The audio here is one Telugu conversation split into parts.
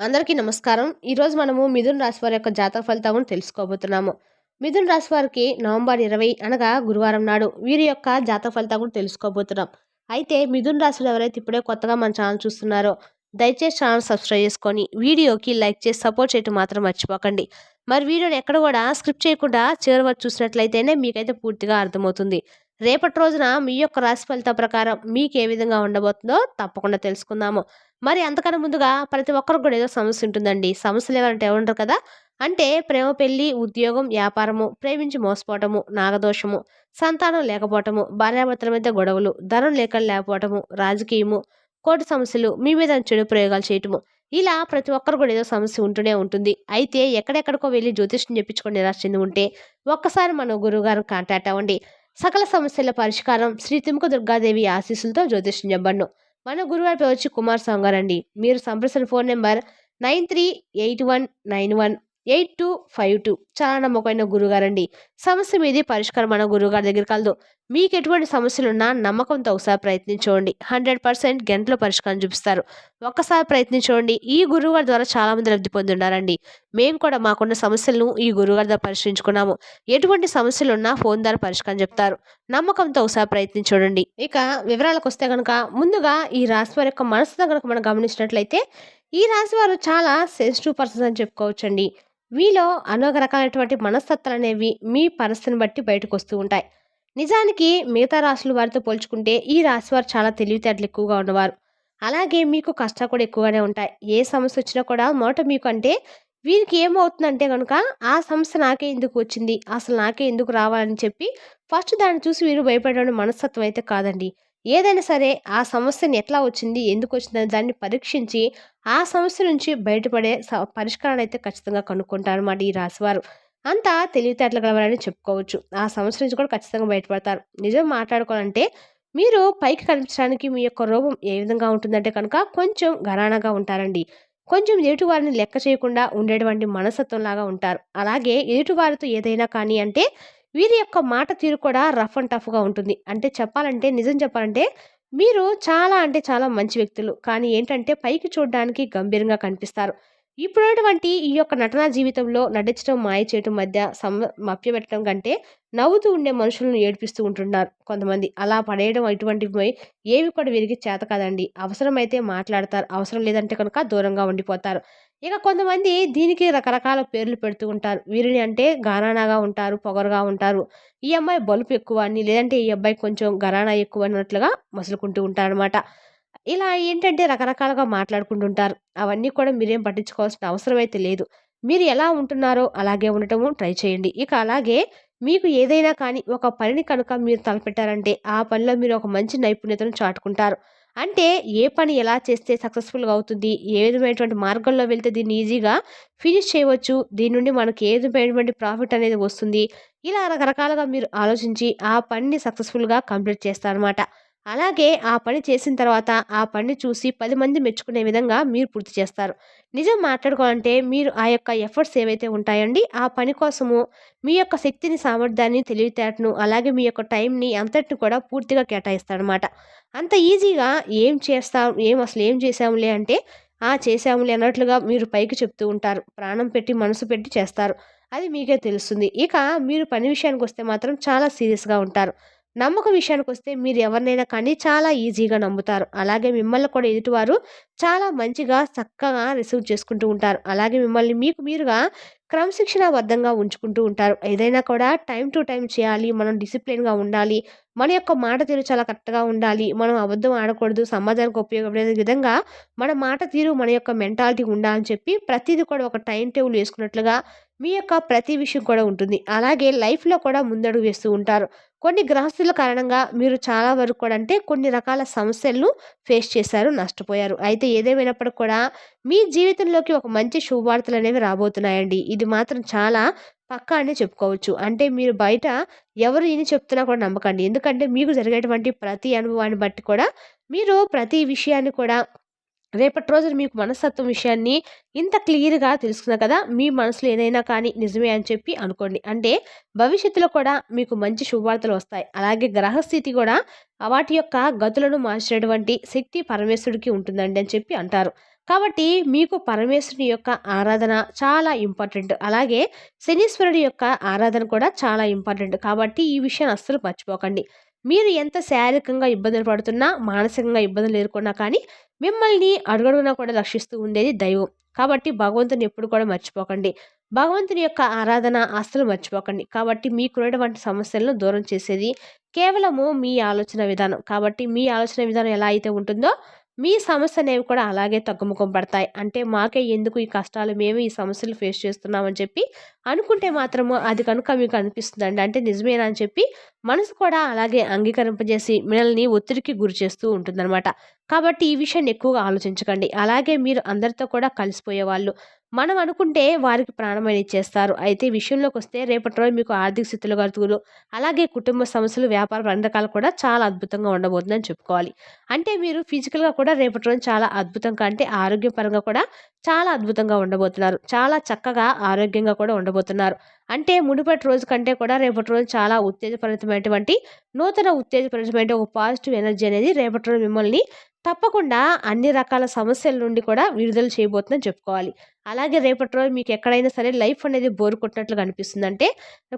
అందరికీ నమస్కారం. ఈరోజు మనము మిథున్ రాశి వారి యొక్క జాతక ఫలితాలను తెలుసుకోబోతున్నాము. మిథున్ రాశి వారికి నవంబర్ ఇరవై అనగా గురువారం నాడు వీరి యొక్క జాతక ఫలితాలను తెలుసుకోబోతున్నాం. అయితే మిథున్ రాశిలో ఎవరైతే ఇప్పుడే కొత్తగా మన ఛానల్ చూస్తున్నారో దయచేసి ఛానల్ సబ్స్క్రైబ్ చేసుకొని వీడియోకి లైక్ చేసి సపోర్ట్ చేయటం మాత్రం మర్చిపోకండి. మరి వీడియోని ఎక్కడ కూడా స్క్రిప్ట్ చేయకుండా చివరి వరకు చూసినట్లయితేనే మీకైతే పూర్తిగా అర్థమవుతుంది. రేపటి రోజున మీ యొక్క రాశి ఫలిత ప్రకారం మీకు ఏ విధంగా ఉండబోతుందో తప్పకుండా తెలుసుకుందాము. మరి అంతకన్నా ముందుగా ప్రతి ఒక్కరికి కూడా ఏదో సమస్య ఉంటుందండి. సమస్యలు ఎవరంటే ఎవరుంటారు కదా? అంటే ప్రేమ పెళ్ళి ఉద్యోగం వ్యాపారము ప్రేమించి మోసపోవటము నాగదోషము సంతానం లేకపోవటము భార్యాభర్తల మధ్య గొడవలు ధనం లేక లేకపోవటము రాజకీయము కోటి సమస్యలు మీ మీద చెడు ప్రయోగాలు చేయటము ఇలా ప్రతి ఒక్కరు కూడా ఏదో సమస్య ఉంటూనే ఉంటుంది. అయితే ఎక్కడెక్కడికో వెళ్ళి జ్యోతిష్యం చెప్పించుకొని నిరాశ చెంది ఉంటే ఒక్కసారి మన గురువుగారు కాంటాక్ట్ అవ్వండి. సకల సమస్యల పరిష్కారం శ్రీ తిముక దుర్గాదేవి ఆశీస్సులతో జ్యోతిష్యం చెప్పండు మన గురువారి పేరు వచ్చి కుమార్ సాంగ్ గారండి మీరు సంప్రదించిన phone number nine three eight one nine one eight two five two. చాలా నమ్మకమైన గురుగారండి. సమస్య మీది పరిష్కారం మన గురుగారి దగ్గర కలదు మీకు ఎటువంటి సమస్యలు ఉన్నా నమ్మకంతో ఒకసారి ప్రయత్నించుకోండి హండ్రెడ్ పర్సెంట్ గంటలో పరిష్కారం చూపిస్తారు. ఒక్కసారి ప్రయత్నించుకోండి ఈ గురువుగారి ద్వారా చాలామంది లబ్ధి పొంది ఉన్నారండి మేము కూడా మాకున్న సమస్యలను ఈ గురువుగారి ద్వారా పరిష్కరించుకున్నాము. ఎటువంటి సమస్యలు ఉన్నా ఫోన్ ద్వారా పరిష్కారం చెప్తారు. నమ్మకంతో ఒకసారి ప్రయత్నించండి ఇక వివరాలకు వస్తే కనుక ముందుగా ఈ రాశి వారి యొక్క మనసుతో కనుక మనం గమనించినట్లయితే ఈ రాశి వారు చాలా సెన్సిటివ్ పర్సన్స్ అని చెప్పుకోవచ్చండి. మీలో అనేక రకాలైనటువంటి మనస్తత్వాలు అనేవి మీ పరిస్థితిని బట్టి బయటకు వస్తూ ఉంటాయి. నిజానికి మిగతా రాశుల వారితో పోల్చుకుంటే ఈ రాశి వారు చాలా తెలివితేటలు ఎక్కువగా ఉన్నవారు. అలాగే మీకు కష్టాలు కూడా ఎక్కువగానే ఉంటాయి. ఏ సమస్య వచ్చినా కూడా మొదట మీకు అంటే వీరికి ఏమవుతుందంటే కనుక ఆ సమస్య నాకే ఎందుకు వచ్చింది? అసలు నాకే ఎందుకు రావాలని చెప్పి ఫస్ట్ దాన్ని చూసి వీరు భయపడే మనస్తత్వం అయితే కాదండి. ఏదైనా సరే ఆ సమస్యని ఎట్లా వచ్చింది? ఎందుకు వచ్చిందని దాన్ని పరీక్షించి ఆ సమస్య నుంచి బయటపడే పరిష్కారాలు అయితే ఖచ్చితంగా కనుక్కుంటారు అన్నమాట ఈ రాశివారు. అంతా తెలివితేటలు గలవారని చెప్పుకోవచ్చు. ఆ సమస్య నుంచి కూడా ఖచ్చితంగా బయటపడతారు. నిజం మాట్లాడుకోవాలంటే మీరు పైకి కనిపించడానికి మీ యొక్క రూపం ఏ విధంగా ఉంటుందంటే కనుక కొంచెం ఘరాణగా ఉంటారండి. కొంచెం ఎదుటివారిని లెక్క చేయకుండా ఉండేటువంటి మనస్తత్వంలాగా ఉంటారు. అలాగే ఎదుటివారితో ఏదైనా కానీ అంటే వీరి యొక్క మాట తీరు కూడా రఫ్ అండ్ టఫ్గా ఉంటుంది. అంటే చెప్పాలంటే నిజం చెప్పాలంటే మీరు చాలా అంటే చాలా మంచి వ్యక్తులు. కానీ ఏంటంటే పైకి చూడడానికి గంభీరంగా కనిపిస్తారు. ఇప్పుడటువంటి ఈ యొక్క నటనా జీవితంలో నటించడం మాయ చేయటం మధ్య సమ మభ్యపెట్టడం కంటే నవ్వుతూ ఉండే మనుషులను ఏడిపిస్తూ ఉంటున్నారు కొంతమంది. అలా పడేయడం ఇటువంటివి ఏవి కూడా వీరికి చేత కాదండి. అవసరమైతే మాట్లాడతారు. అవసరం లేదంటే కనుక దూరంగా ఉండిపోతారు. ఇక కొంతమంది దీనికి రకరకాల పేర్లు పెడుతూ ఉంటారు. వీరిని అంటే గారానాగా ఉంటారు పొగరుగా ఉంటారు. ఈ అమ్మాయి బలుపు ఎక్కువ అని లేదంటే ఈ అబ్బాయి కొంచెం గరానా ఎక్కువ అన్నట్లుగా మసులుకుంటూ ఉంటారనమాట ఇలా ఏంటంటే రకరకాలుగా మాట్లాడుకుంటుంటారు అవన్నీ కూడా మీరేం పట్టించుకోవాల్సిన అవసరం అయితే లేదు. మీరు ఎలా ఉంటున్నారో అలాగే ఉండటము ట్రై చేయండి. ఇక అలాగే మీకు ఏదైనా కానీ ఒక పనిని కనుక మీరు తలపెట్టారంటే ఆ పనిలో మీరు ఒక మంచి నైపుణ్యతను చాటుకుంటారు. అంటే ఏ పని ఎలా చేస్తే సక్సెస్ఫుల్గా అవుతుంది? ఏ విధమైనటువంటి మార్గంలో వెళ్తే దీన్ని ఈజీగా ఫినిష్ చేయవచ్చు? దీని నుండి మనకి ఏ విధమైనటువంటి ప్రాఫిట్ అనేది వస్తుంది? ఇలా రకరకాలుగా మీరు ఆలోచించి ఆ పనిని సక్సెస్ఫుల్గా కంప్లీట్ చేస్తారనమాట అలాగే ఆ పని చేసిన తర్వాత ఆ పని చూసి పది మంది మెచ్చుకునే విధంగా మీరు పూర్తి చేస్తారు. నిజం మాట్లాడుకోవాలంటే మీరు ఆ యొక్క ఎఫర్ట్స్ ఏవైతే ఉంటాయండి ఆ పని కోసము మీ యొక్క శక్తిని సామర్థ్యాన్ని తెలివితేటను అలాగే మీ యొక్క టైంని అంతటిని కూడా పూర్తిగా కేటాయిస్తారనమాట అంత ఈజీగా ఏం చేస్తాం ఏం అసలు ఏం చేసాములే అంటే ఆ చేసాములే అన్నట్లుగా మీరు పైకి చెప్తూ ఉంటారు. ప్రాణం పెట్టి మనసు పెట్టి చేస్తారు. అది మీకే తెలుస్తుంది. ఇక మీరు పని విషయానికి వస్తే మాత్రం చాలా సీరియస్గా ఉంటారు. నమ్మకం విషయానికి వస్తే మీరు ఎవరినైనా కానీ చాలా ఈజీగా నమ్ముతారు. అలాగే మిమ్మల్ని కూడా ఎదుటివారు చాలా మంచిగా చక్కగా రిసీవ్ చేసుకుంటూ ఉంటారు. అలాగే మిమ్మల్ని మీకు మీరుగా క్రమశిక్షణాబద్ధంగా ఉంచుకుంటూ ఉంటారు. ఏదైనా కూడా టైం టు టైం చేయాలి మనం డిసిప్లిన్గా ఉండాలి మన యొక్క మాట తీరు చాలా కరెక్ట్గా ఉండాలి. మనం అబద్ధం ఆడకూడదు. సమాజానికి ఉపయోగపడే విధంగా మన మాట తీరు మన యొక్క మెంటాలిటీ ఉండాలని చెప్పి ప్రతిదీ కూడా ఒక టైం టేబుల్ వేసుకున్నట్లుగా మీ యొక్క ప్రతి విషయం కూడా ఉంటుంది. అలాగే లైఫ్లో కూడా ముందడుగు వేస్తూ ఉంటారు. కొన్ని గ్రహస్థుల కారణంగా మీరు చాలా వరకు కూడా అంటే కొన్ని రకాల సమస్యలను ఫేస్ చేశారు నష్టపోయారు. అయితే ఏదేమైనప్పటికీ కూడా మీ జీవితంలోకి ఒక మంచి శుభవార్తలు అనేవి రాబోతున్నాయండి. ఇది మాత్రం చాలా పక్కా అని చెప్పుకోవచ్చు. అంటే మీరు బయట ఎవరు ఏమి చెప్తున్నా కూడా నమ్మకండి. ఎందుకంటే మీకు జరిగేటువంటి ప్రతి అనుభవాన్ని బట్టి కూడా మీరు ప్రతి విషయాన్ని కూడా రేపటి రోజున మీకు మనస్తత్వం విషయాన్ని ఇంత క్లియర్గా తెలుసుకున్నా కదా మీ మనసులో ఏదైనా కానీ నిజమే అని చెప్పి అనుకోండి. అంటే భవిష్యత్తులో కూడా మీకు మంచి శుభవార్తలు వస్తాయి. అలాగే గ్రహస్థితి కూడా వాటి యొక్క గతులను మార్చేటువంటి శక్తి పరమేశ్వరుడికి ఉంటుందండి అని చెప్పి అంటారు. కాబట్టి మీకు పరమేశ్వరుని యొక్క ఆరాధన చాలా ఇంపార్టెంట్. అలాగే శనీశ్వరుడి యొక్క ఆరాధన కూడా చాలా ఇంపార్టెంట్. కాబట్టి ఈ విషయాన్ని అస్సలు మర్చిపోకండి. మీరు ఎంత శారీరకంగా ఇబ్బందులు పడుతున్నా మానసికంగా ఇబ్బందులు ఎదుర్కొన్నా కానీ మిమ్మల్ని అడుగడుగునా కూడా రక్షిస్తూ ఉండేది దైవం. కాబట్టి భగవంతుని ఎప్పుడు కూడా మర్చిపోకండి. భగవంతుని యొక్క ఆరాధన అస్సలు మర్చిపోకండి. కాబట్టి మీకున్నటువంటి సమస్యలను దూరం చేసేది కేవలము మీ ఆలోచన విధానం. కాబట్టి మీ ఆలోచన విధానం ఎలా అయితే ఉంటుందో మీ సమస్య అనేవి కూడా అలాగే తగ్గుముఖం పడతాయి. అంటే మాకే ఎందుకు ఈ కష్టాలు? మేము ఈ సమస్యలు ఫేస్ చేస్తున్నామని చెప్పి అనుకుంటే మాత్రము అది కనుక మీకు అనిపిస్తుందండి. అంటే నిజమేనా అని చెప్పి మనసు కూడా అలాగే అంగీకరింపజేసి మిమ్మల్ని ఒత్తిడికి గురి చేస్తూ ఉంటుందన్నమాట. కాబట్టి ఈ విషయాన్ని ఎక్కువగా ఆలోచించకండి. అలాగే మీరు అందరితో కూడా కలిసిపోయేవాళ్ళు మనం అనుకుంటే వారికి ప్రాణమైన ఇచ్చేస్తారు. అయితే విషయంలోకి వస్తే రేపటి రోజు మీకు ఆర్థిక స్థితులు గతుకులు అలాగే కుటుంబ సమస్యలు వ్యాపార రండకాలు కూడా చాలా అద్భుతంగా ఉండబోతుందని చెప్పుకోవాలి. అంటే మీరు ఫిజికల్గా కూడా రేపటి రోజు చాలా అద్భుతంగా అంటే ఆరోగ్యపరంగా కూడా చాలా అద్భుతంగా ఉండబోతున్నారు. చాలా చక్కగా ఆరోగ్యంగా కూడా ఉండబోతున్నారు. అంటే మునుపటి రోజు కంటే కూడా రేపటి రోజు చాలా ఉత్తేజపరితమైనటువంటి నూతన ఉత్తేజపరితమైన ఒక పాజిటివ్ ఎనర్జీ అనేది రేపటి రోజు మిమ్మల్ని తప్పకుండా అన్ని రకాల సమస్యల నుండి కూడా విడుదల చేయబోతుందని చెప్పుకోవాలి. అలాగే రేపటి రోజు మీకు ఎక్కడైనా సరే లైఫ్ అనేది బోర్ కొట్టినట్లుగా అనిపిస్తుంది అంటే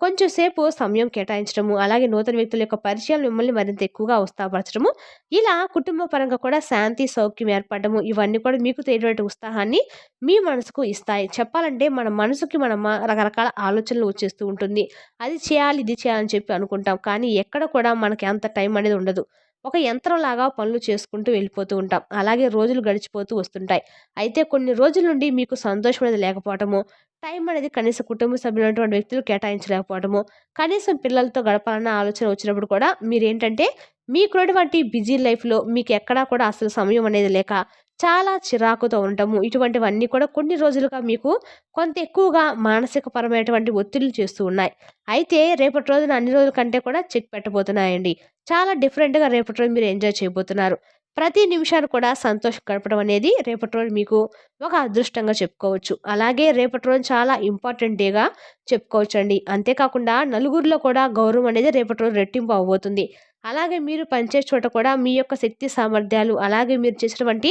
కొంచెం సేపు సమయం కేటాయించడము అలాగే నూతన వ్యక్తుల యొక్క పరిచయాలు మిమ్మల్ని మరింత ఎక్కువగా ఉత్సాహపరచడము ఇలా కుటుంబ పరంగా కూడా శాంతి సౌఖ్యం ఏర్పడము ఇవన్నీ కూడా మీకు తెలియనటువంటి ఉత్సాహాన్ని మీ మనసుకు ఇస్తాయి. చెప్పాలంటే మన మనసుకి మన రకరకాల ఆలోచనలు వచ్చేస్తూ ఉంటుంది. అది చేయాలి ఇది చేయాలని చెప్పి అనుకుంటాం. కానీ ఎక్కడ కూడా మనకి అంత టైం అనేది ఉండదు. ఒక యంత్రంలాగా పనులు చేసుకుంటూ వెళ్ళిపోతూ ఉంటాం. అలాగే రోజులు గడిచిపోతూ వస్తుంటాయి. అయితే కొన్ని రోజుల నుండి మీకు సంతోషం అనేది లేకపోవటము టైం అనేది కనీసం కుటుంబ సభ్యులైనటువంటి వ్యక్తులు కేటాయించలేకపోవటము కనీసం పిల్లలతో గడపాలన్న ఆలోచన వచ్చినప్పుడు కూడా మీరేంటంటే మీకున్నటువంటి బిజీ లైఫ్లో మీకు ఎక్కడా కూడా అసలు సమయం అనేది లేక చాలా చిరాకుతో ఉండటము. ఇటువంటివన్నీ కూడా కొన్ని రోజులుగా మీకు కొంత ఎక్కువగా మానసిక పరమైనటువంటి ఒత్తిళ్ళు చేస్తూ ఉన్నాయి. అయితే రేపటి రోజున అన్ని రోజుల కంటే కూడా చెక్ పెట్టబోతున్నాయండి. చాలా డిఫరెంట్గా రేపటి రోజు మీరు ఎంజాయ్ చేయబోతున్నారు. ప్రతి నిమిషాన్ని కూడా సంతోషం గడపడం అనేది రేపటి రోజు మీకు ఒక అదృష్టంగా చెప్పుకోవచ్చు. అలాగే రేపటి రోజు చాలా ఇంపార్టెంట్ డేగా చెప్పుకోవచ్చు అండి అంతేకాకుండా నలుగురిలో కూడా గౌరవం అనేది రేపటి రోజు రెట్టింపు అవబోతుంది అలాగే మీరు పనిచేసే చోట కూడా మీ యొక్క శక్తి సామర్థ్యాలు అలాగే మీరు చేసినటువంటి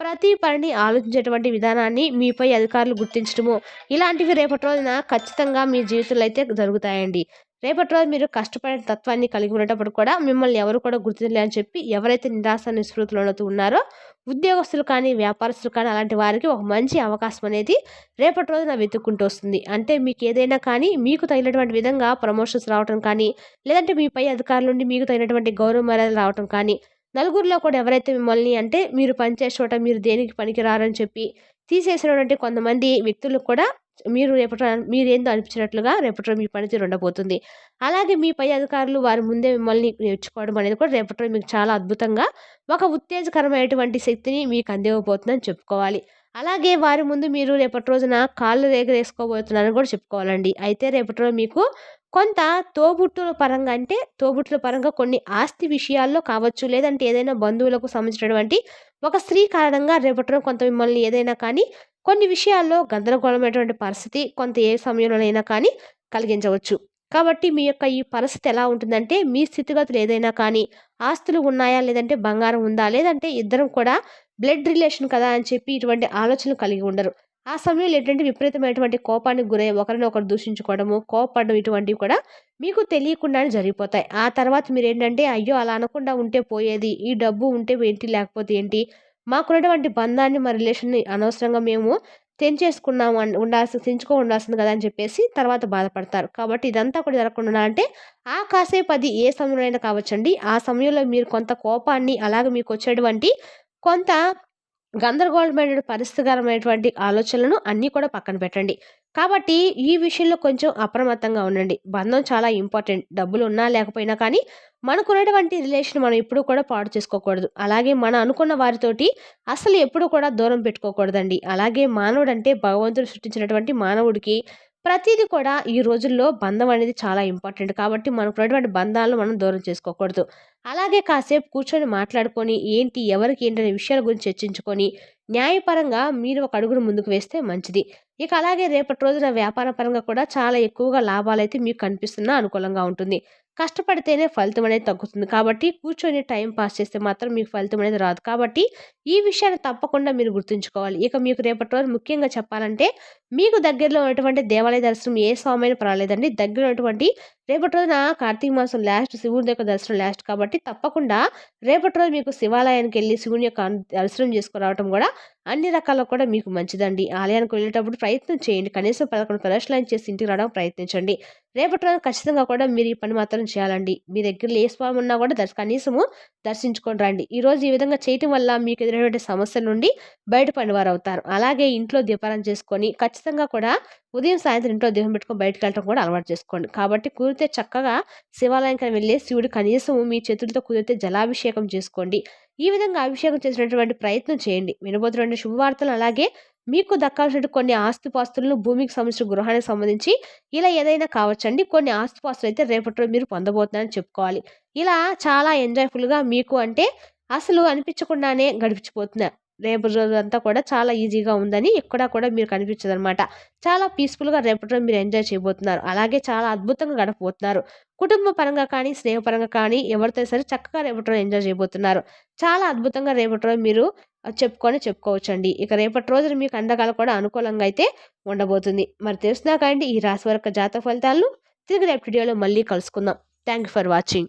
ప్రతి పనిని ఆలోచించేటువంటి విధానాన్ని మీపై అధికారులు గుర్తించడము. ఇలాంటివి రేపటి రోజున ఖచ్చితంగా మీ జీవితంలో అయితే జరుగుతాయండి. రేపటి రోజు మీరు కష్టపడే తత్వాన్ని కలిగి ఉండేటప్పుడు కూడా మిమ్మల్ని ఎవరు కూడా గుర్తించలేని చెప్పి ఎవరైతే నిరాశ నిస్పృతులు ఉన్నారో ఉద్యోగస్తులు కానీ వ్యాపారస్తులు కానీ అలాంటి వారికి ఒక మంచి అవకాశం అనేది రేపటి రోజున వెతుక్కుంటూ వస్తుంది. అంటే మీకు ఏదైనా కానీ మీకు తగినటువంటి విధంగా ప్రమోషన్స్ రావటం కానీ లేదంటే మీ పై అధికారుల నుండి మీకు తగినటువంటి గౌరవ మర్యాదలు రావటం కానీ నలుగురిలో కూడా ఎవరైతే మిమ్మల్ని అంటే మీరు పనిచేసే చోట మీరు దేనికి పనికిరారని చెప్పి తీసేసినటువంటి కొంతమంది వ్యక్తులకు కూడా మీరు రేపటి మీరేందో అనిపించినట్లుగా రేపటి మీ పనితీరు ఉండబోతుంది. అలాగే మీ పై అధికారులు వారి ముందే మిమ్మల్ని నేర్చుకోవడం అనేది కూడా రేపటి మీకు చాలా అద్భుతంగా ఒక ఉత్తేజకరమైనటువంటి శక్తిని మీకు అందివ్వబోతుందని చెప్పుకోవాలి. అలాగే వారి ముందు మీరు రేపటి రోజున కాళ్ళు రేగరేసుకోబోతున్నారని కూడా చెప్పుకోవాలండి. అయితే రేపటి రోజు మీకు కొంత తోబుట్టుల పరంగా అంటే తోబుట్టుల పరంగా కొన్ని ఆస్తి విషయాల్లో కావచ్చు లేదంటే ఏదైనా బంధువులకు సంబంధించినటువంటి ఒక స్త్రీ కారణంగా రేపటిలో కొంత మిమ్మల్ని ఏదైనా కానీ కొన్ని విషయాల్లో గందరగోళమైనటువంటి పరిస్థితి కొంత ఏ సమయంలోనైనా కానీ కలిగించవచ్చు. కాబట్టి మీ యొక్క ఈ పరిస్థితి ఎలా ఉంటుందంటే మీ స్థితిగతులు ఏదైనా కానీ ఆస్తులు ఉన్నాయా లేదంటే బంగారం ఉందా లేదంటే ఇద్దరం కూడా బ్లడ్ రిలేషన్ కదా అని చెప్పి ఇటువంటి ఆలోచనలు కలిగి ఉండరు. ఆ సమయంలో ఏంటంటే విపరీతమైనటువంటి కోపానికి గురై ఒకరిని ఒకరు దూషించుకోవడము కోపడడం ఇటువంటివి కూడా మీకు తెలియకుండానే జరిగిపోతాయి. ఆ తర్వాత మీరు ఏంటంటే అయ్యో అలా అనకుండా ఉంటే పోయేది ఈ డబ్బు ఉంటే ఏంటి లేకపోతే ఏంటి? మాకున్నటువంటి బంధాన్ని మా రిలేషన్ని అనవసరంగా మేము తెంచేసుకున్నాము ఉండాల్సి తెంచుకో ఉండాల్సింది కదా అని చెప్పేసి తర్వాత బాధపడతారు. కాబట్టి ఇదంతా కూడా జరగకుండా అంటే ఆ కాసేపు అది ఏ సమయంలో అయినా కావచ్చండి. ఆ సమయంలో మీరు కొంత కోపాన్ని అలాగే మీకు వచ్చేటువంటి కొంత గందరగోళమైనటువంటి పరిస్థితికరమైనటువంటి ఆలోచనలను అన్నీ కూడా పక్కన పెట్టండి. కాబట్టి ఈ విషయంలో కొంచెం అప్రమత్తంగా ఉండండి. బంధం చాలా ఇంపార్టెంట్. డబ్బులు ఉన్నా లేకపోయినా కానీ మనకున్నటువంటి రిలేషన్ మనం ఎప్పుడు కూడా పాడు చేసుకోకూడదు. అలాగే మనం అనుకున్న వారితోటి అసలు ఎప్పుడు కూడా దూరం పెట్టుకోకూడదండి. అలాగే మానవుడు అంటే భగవంతుడు సృష్టించినటువంటి మానవుడికి ప్రతిదీ కూడా ఈ రోజుల్లో బంధం అనేది చాలా ఇంపార్టెంట్. కాబట్టి మనకు ఉన్నటువంటి బంధాలను మనం దూరం చేసుకోకూడదు. అలాగే కాసేపు కూర్చొని మాట్లాడుకొని ఏంటి ఎవరికి ఏంటి అనే విషయాల గురించి చర్చించుకొని న్యాయపరంగా మీరు ఒక అడుగును ముందుకు వేస్తే మంచిది. ఇక అలాగే రేపటి రోజున వ్యాపార పరంగా కూడా చాలా ఎక్కువగా లాభాలు అయితే మీకు కనిపిస్తున్న అనుకూలంగా ఉంటుంది. కష్టపడితేనే ఫలితం అనేది తగ్గుతుంది. కాబట్టి కూర్చొని టైం పాస్ చేస్తే మాత్రం మీకు ఫలితం అనేది రాదు. కాబట్టి ఈ విషయాన్ని తప్పకుండా మీరు గుర్తుంచుకోవాలి. ఇక మీకు రేపటి రోజు ముఖ్యంగా చెప్పాలంటే మీకు దగ్గరలో ఉన్నటువంటి దేవాలయ దర్శనం ఏ స్వామి పర్వాలేదండి. దగ్గర ఉన్నటువంటి రేపటి రోజున కార్తీక మాసం లాస్ట్ శివుని యొక్క దర్శనం లాస్ట్. కాబట్టి తప్పకుండా రేపటి రోజు మీకు శివాలయానికి వెళ్ళి శివుని యొక్క దర్శనం చేసుకురావటం కూడా అన్ని రకాల కూడా మీకు మంచిదండి. ఆలయానికి వెళ్ళేటప్పుడు ప్రయత్నం చేయండి. కనీసం పదకొండు ప్రదర్శనలు చేసి ఇంటికి రావడం ప్రయత్నించండి. రేపటి రోజు ఖచ్చితంగా కూడా మీరు ఈ పని మాత్రం చేయాలండి. మీ దగ్గర ఏ స్వామి ఉన్నా కూడా దర్శ కనీసము దర్శించుకొని రండి. ఈరోజు ఈ విధంగా చేయటం వల్ల మీకు ఎదురైనటువంటి సమస్యల నుండి బయటపడిన వారు అవుతారు. అలాగే ఇంట్లో దీపారం చేసుకొని ఖచ్చితంగా కూడా ఉదయం సాయంత్రం ఇంట్లో దీపం పెట్టుకొని బయటకు వెళ్ళడం కూడా అలవాటు చేసుకోండి. కాబట్టి కుదిరితే చక్కగా శివాలయానికి వెళ్ళి శివుడు కనీసం మీ చేతులతో కుదిరితే జలాభిషేకం చేసుకోండి. ఈ విధంగా అభిషేకం చేసినటువంటి ప్రయత్నం చేయండి. వినబోతున్న శుభవార్తలు అలాగే మీకు దక్కాల్సిన కొన్ని ఆస్తిపాస్తులను భూమికి సంబంధించిన గృహానికి సంబంధించి ఇలా ఏదైనా కావచ్చండి. కొన్ని ఆస్తిపాస్తులు అయితే రేపటి రోజు మీరు పొందబోతున్నారని చెప్పుకోవాలి. ఇలా చాలా ఎంజాయ్ఫుల్గా మీకు అంటే అసలు అనిపించకుండానే గడిచిపోతున్నారు రేపు రోజు అంతా కూడా చాలా ఈజీగా ఉందని ఎక్కడా కూడా మీరు కనిపించదు అనమాట చాలా పీస్ఫుల్గా రేపటి రోజు మీరు ఎంజాయ్ చేయబోతున్నారు. అలాగే చాలా అద్భుతంగా గడపబోతున్నారు. కుటుంబ పరంగా కానీ స్నేహపరంగా కానీ ఎవరితో సరే చక్కగా రేపటి రోజు ఎంజాయ్ చేయబోతున్నారు. చాలా అద్భుతంగా రేపటి రోజు మీరు చెప్పుకొని చెప్పుకోవచ్చండి. ఇక రేపటి రోజున మీకు అండగాలు కూడా అనుకూలంగా అయితే ఉండబోతుంది. మరి తెలుసునా కానీ ఈ రాశి వరకు జాతక ఫలితాలను తిరిగి రేపు వీడియోలో మళ్ళీ కలుసుకుందాం. Thank you for watching